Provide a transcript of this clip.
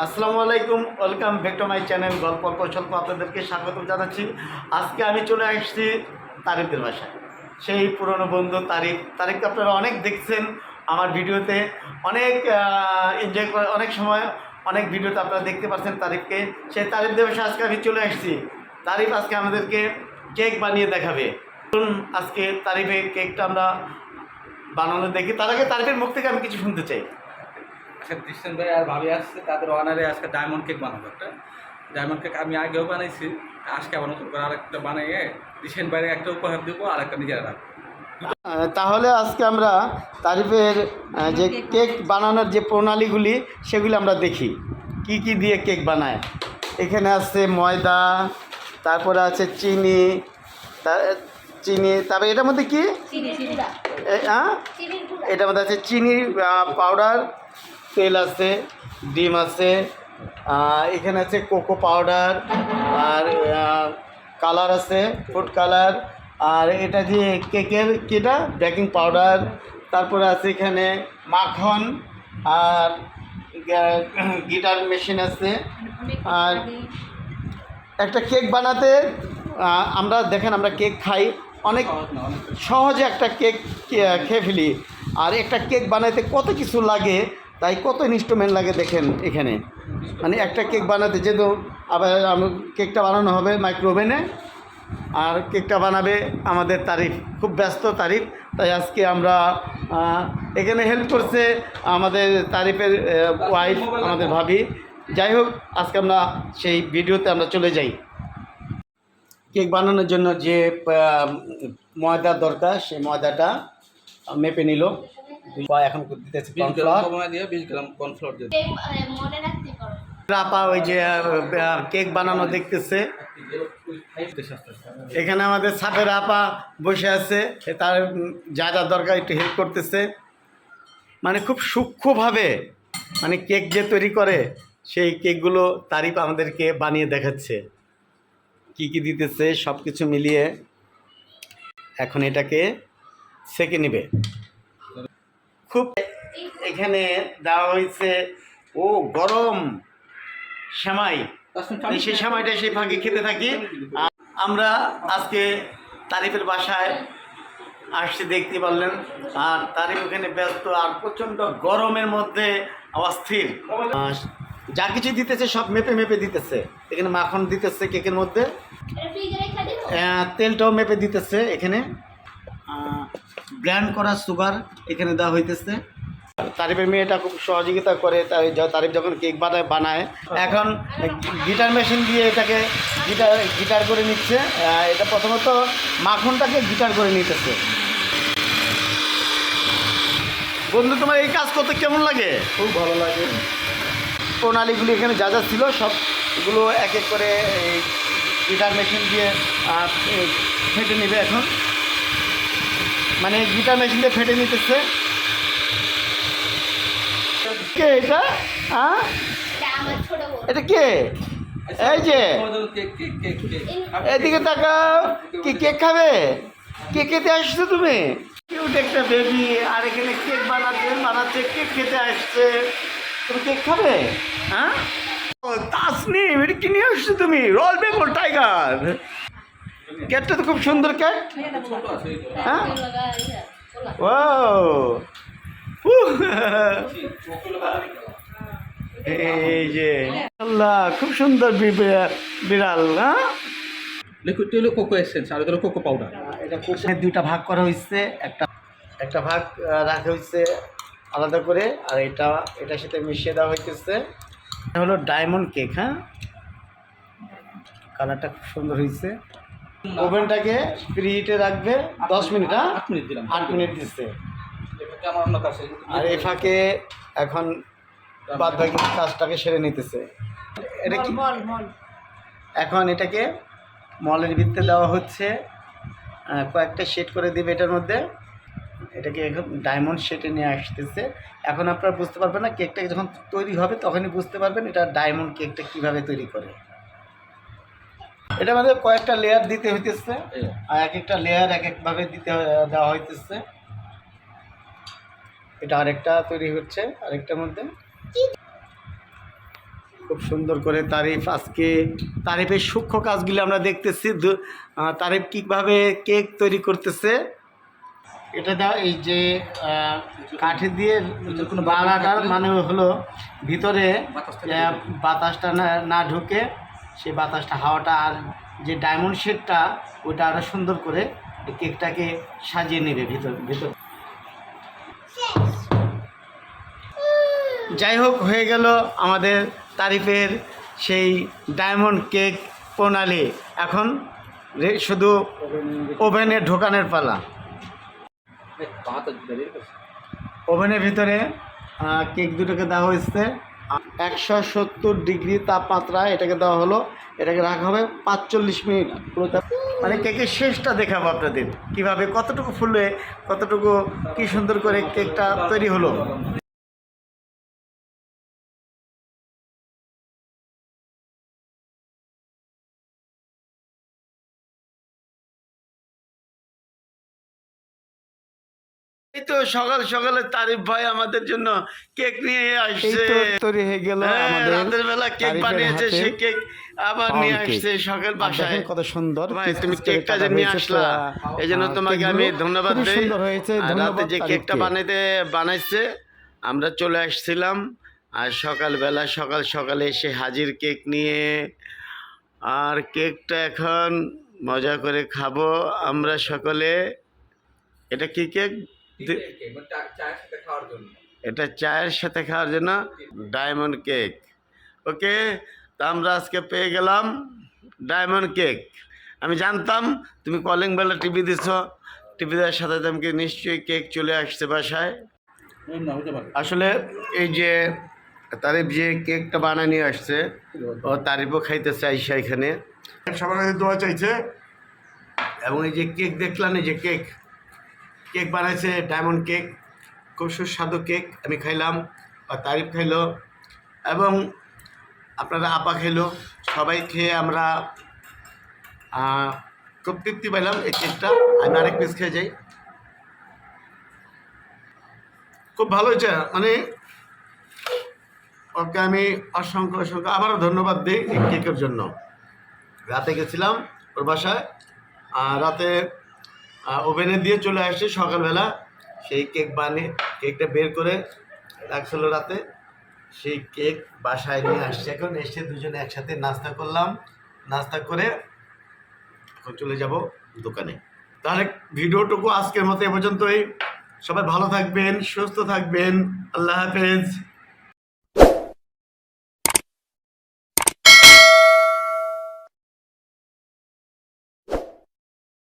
আসসালামু আলাইকুম, welcome back to my channel গল্প স্বল্প আপনাদেরকে স্বাগত জানাচ্ছি। আজকে আমি চলে আসছি তারিফের বাসায়। সেই পুরনো বন্ধু তারিফ। তারিফকে আপনারা অনেক দেখছেন আমার ভিডিওতে। অনেক এনজয় করে, অনেক সময় অনেক ভিডিওতে আপনারা দেখতে পাচ্ছেন তারিফকে। সেই তারিফদের বাসায় আজকে আমি চলে আসছি। তারিফ আজকে আমাদেরকে কেক বানিয়ে দেখাবে। আজকে তারিফের কেকটা আমরা বানানো দেখি। তার আগে তারিফের মুখ থেকে আমি কিছু শুনতে চাই। আজকে দৃষ্টান ভাই আর ভাবি আসছে তাদের অনারে আজকে ডায়মন্ড কেক বানাবো একটা। ডায়মন্ড কেক আমি আগেও বানাইছি আজকে আবার নতুন করে আরেকটা বানাইয়ে দৃষ্টান ভাইয়ের একটা উপহার দেবো আর একটা নিজেরা রাখব। তাহলে আজকে আমরা তারিফের যে কেক বানানোর যে প্রণালীগুলি সেগুলি আমরা দেখি। কি কি দিয়ে কেক বানায়? এখানে আছে ময়দা তারপরে আছে চিনি চিনি তারপরে এটার মধ্যে কি? চিনি চিনি। হ্যাঁ এটার মধ্যে আছে চিনি পাউডার তেল আছে, ডিম আছে এখানে আছে কোকো পাউডার, আর কালার আছে, ফুড কালার, আর এটা যে কেকের কিটা, বেকিং পাউডার, তারপরে আছে এখানে মাখন, আর গিটার মেশিন আছে, আর একটা কেক বানাতে আমরা দেখেন আমরা কেক খাই, অনেক সহজে একটা কেক খেয়ে ফেলি, আর একটা কেক বানাইতে কত কিছু লাগে তাই কত ইনস্ট্রুমেন্ট লাগে দেখেন এখানে। মানে একটা কেক বানাতে যেহেতু আবার কেকটা বানানো হবে মাইক্রো ওভেনে আর কেকটা বানাবে আমাদের তারিফ খুব ব্যস্ত তারিফ। তাই আজকে আমরা এখানে হেল্প করছে আমাদের তারিফের ওয়াইফ আমাদের ভাবি। যাই হোক আজকে আমরা সেই ভিডিওতে আমরা চলে যাই। কেক বানানোর জন্য যে আহ, ময়দার দরকার সেই ময়দাটা মেপে নিল। এখন দিতেছে দিয়ে বিশ গ্রাম কর্নফ্লোর দিয়ে মনে রাখতে পারো। আপা ওই যে কেক বানানো দেখতেছে। এখানে আমাদের সাপের আপা বসে আছে এ তার যা যা দরকার একটু হেল্প করতেছে। মানে খুব সূক্ষ্মভাবে মানে কেক যে তৈরি করে সেই কেকগুলো তারিফ আমাদেরকে বানিয়ে দেখাচ্ছে। কি কি দিতেছে সব কিছু মিলিয়ে এখন এটাকে সেকে নেবে। খুব এখানে দেওয়া হয়েছে ও গরম সেমাই। সেই সময়টা সেই ফাঁকে খেতে থাকি। আমরা আজকে তারিফের বাসায় আসছে দেখতে পারলেন। আর তারিফ ওখানে ব্যস্ত আর প্রচণ্ড গরমের মধ্যে অস্থির। যা কিছু দিতেছে সব মেপে মেপে দিতেছে। এখানে মাখন দিতেছে কেকের মধ্যে। তেলটাও মেপে দিতেছে এখানে। ব্র্যান্ড করা সুগার এখানে দেওয়া হইতেছে। তারিফের মেয়েটা খুব সহযোগিতা করে তাই তারিফ যখন কেক বানায় বানায় এখন গিটার মেশিন দিয়ে এটাকে গিটার গিটার করে নিচ্ছে। এটা প্রথমত মাখনটাকে গিটার করে নিতেছে। বন্ধু তোমার এই কাজ করতে কেমন লাগে? খুব ভালো লাগে। প্রণালীগুলি এখানে যা যা ছিল সবগুলো এক এক করে এই গিটার মেশিন দিয়ে ফেটে নেবে এখন। মানে গিটার মেশিন দিয়ে ফেটে নিতেছে। কে এটা? হ্যাঁ এটা কে? এই যে। এদিকে তাকাও। কি কেক খাবে? কেক খেতে আসছো তুমি? কিউট একটা বেবি আর এখানে কেক বানাচ্ছে বানাচ্ছে কেক খেতে আসছে। তুমি কেক খাবে? হ্যাঁ তাসনিম এটা কি নিয়ে আসছো তুমি? রয়্যাল বেঙ্গল টাইগার কেকটা তো খুব সুন্দর কেক। হ্যাঁ। ও এই যে আল্লাহ খুব সুন্দর বিড়াল হ্যাঁ? হলো কোকো এসেন্স আর হলো কোকো পাউডার এটা দুইটা ভাগ করা হয়েছে একটা একটা ভাগ রাখা হয়েছে আলাদা করে আর এটা এটার সাথে মিশিয়ে দেওয়া হইতেছে। এটা হলো ডায়মন্ড কেক হ্যাঁ? কালারটা খুব সুন্দর হয়েছে ওভেনটাকে প্রিহিটে রাখবে দশ মিনিট হ্যাঁ? আট মিনিট দিলাম আট মিনিট দিচ্ছে। এটা আমার অন্য কাছে আর এই ফাঁকে এখন বাদ বাকি কাজটাকে সেরে নিতেছে। এটা কি? এখন এটাকে মলের ভিত্তে দেওয়া হচ্ছে। কয়েকটা শেড করে দেবে এটার মধ্যে। এটাকে এখন ডায়মন্ড শেডে নিয়ে আসতেছে। এখন আপনারা বুঝতে পারবেন না কেকটা যখন তৈরি হবে তখনই বুঝতে পারবেন এটা ডায়মন্ড কেকটা কীভাবে তৈরি করে। এটার মধ্যে কয়েকটা লেয়ার দিতে হইতেছে আর এক একটা লেয়ার এক একভাবে দিতে দেওয়া হইতেছে। এটা আরেকটা তৈরি হচ্ছে আরেকটার মধ্যে। খুব সুন্দর করে তারিফ আজকে তারিফের সূক্ষ্ম কাজগুলি আমরা দেখতেছি তারিফ কীভাবে কেক তৈরি করতেছে। এটা দা এই যে কাঠে দিয়ে বাড়াটার মানে হলো ভিতরে বাতাসটা না ঢুকে সেই বাতাসটা হাওয়াটা আর যে ডায়মন্ড শেডটা ওটা আরও সুন্দর করে কেকটাকে সাজিয়ে নেবে ভিতর ভিতর। যাই হোক হয়ে গেল আমাদের তারিফের সেই ডায়মন্ড কেক প্রণালী। এখন শুধু ওভেনে ঢোকানোর পালা। ওভেনের ভিতরে কেক দুটোকে দেওয়া হয়েছে। একশো সত্তর ডিগ্রি তাপমাত্রা এটাকে দেওয়া হলো। এটাকে রাখা হবে পাঁচচল্লিশ মিনিট। মানে কেকের শেষটা দেখাবো আপনাদের। কীভাবে কতটুকু ফুলে, কতটুকু কি সুন্দর করে কেকটা তৈরি হলো। এই তো সকাল সকালে তারিফ ভাই আমাদের জন্য কেক নিয়ে আসছে। তৈরি হয়ে গেল হ্যাঁ, রাতের বেলা কেক বানিয়েছে সে কেক আবার নিয়ে আসছে সকাল বাসায়। কত সুন্দর ভাই তুমি কেকটা যে নিয়ে আসলা এই জন্য তোমাকে আমি ধন্যবাদ দেই। রাতে যে কেকটা। বানাইতে বানাইছে আমরা চলে আসছিলাম আর সকালবেলা সকাল সকালে এসে হাজির কেক নিয়ে আর কেকটা এখন মজা করে খাব আমরা সকলে। এটা কি কেক? এটা চায়ের সাথে খাওয়ার জন্য ডায়মন্ড কেক ওকে তা আমরা আজকে পেয়ে গেলাম ডায়মন্ড কেক আমি জানতাম তুমি কলিং বেলা টিভি দিছ। টিভি দেওয়ার সাথে তোমাকে নিশ্চয়ই কেক চলে আসছে বাসায়। আসলে এই যে তারিফ যে কেকটা বানিয়ে নিয়ে আসছে ও তারিফও খাইতেছে আইসা এখানে। সবার কাছে দোয়া চাইছে। এবং এই যে কেক দেখলাম এই যে কেক কেক বানাইছে, ডায়মন্ড কেক, খুব সুস্বাদু কেক আমি খাইলাম আর তারিফ খাইলো, এবং আপনারা আপা খেলো সবাই খেয়ে আমরা খুব তৃপ্তি পাইলাম এই কেকটা। আমি আরেক পিস খেয়ে যাই। খুব ভালো হয়েছে মানে ওকে আমি অসংখ্য অসংখ্য, আবারও ধন্যবাদ দিই এই কেকের জন্য। রাতে গেছিলাম ওর বাসায় রাতে ওভেনে দিয়ে চলে আসছে সকালবেলা। সেই কেক বানিয়ে কেকটা বের করে রাখছিল রাতে। সেই কেক বাসায় নিয়ে আসছে এখন। এসে দুজনে একসাথে নাস্তা করলাম। নাস্তা করে এখন চলে যাব দোকানে। তাহলে ভিডিওটুকু আজকের মতো এ পর্যন্তই। সবাই ভালো থাকবেন, সুস্থ থাকবেন। আল্লাহ হাফেজ।